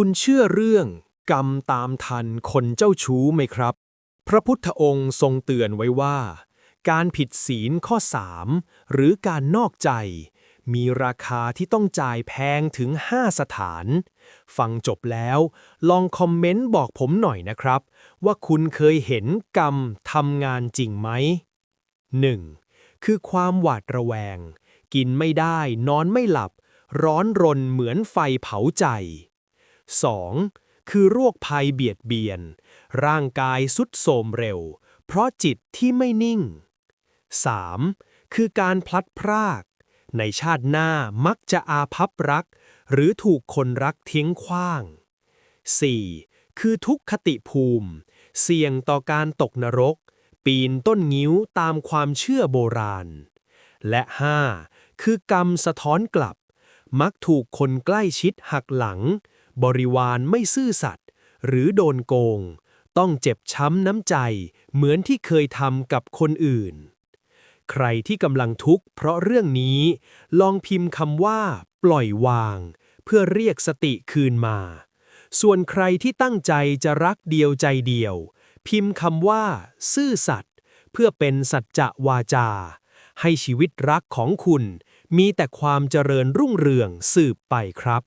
คุณเชื่อเรื่องกรรมตามทันคนเจ้าชู้ไหมครับ พระพุทธองค์ทรงเตือนไว้ว่า การผิดศีลข้อสามหรือการนอกใจ มีราคาที่ต้องจ่ายแพงถึง 5 สถาน ฟังจบแล้ว ลองคอมเมนต์บอกผมหน่อยนะครับ ว่าคุณเคยเห็นกรรมทำงานจริงไหม 1. คือความหวาดระแวง กินไม่ได้นอนไม่หลับ ร้อนรนเหมือนไฟเผาใจ 2. คือโรคภัยเบียดเบียน ร่างกายสุดโทมเร็ว เพราะจิตที่ไม่นิ่ง 3. คือการพลัดพราก ในชาติหน้ามักจะอาภัพรัก หรือถูกคนรักทิ้งขว้าง 4. คือทุกขติภูมิ เสี่ยงต่อการตกนรก ปีนต้นงิ้วตามความเชื่อโบราณ และ 5. คือกรรมสะท้อนกลับ มักถูกคนใกล้ชิดหักหลัง บริวารไม่ซื่อสัตย์หรือโดนโกง ต้องเจ็บช้ำน้ำใจ เหมือนที่เคยทำกับคนอื่น ใครที่กำลังทุกข์เพราะเรื่องนี้ ลองพิมพ์คำว่า ปล่อยวาง เพื่อเรียกสติคืนมา ส่วนใครที่ตั้งใจจะรักเดียวใจเดียว พิมพ์คำว่า ซื่อสัตย์เพื่อเป็นสัจจะวาจา ให้ชีวิตรักของคุณมีแต่ความเจริญรุ่งเรืองสืบไปครับ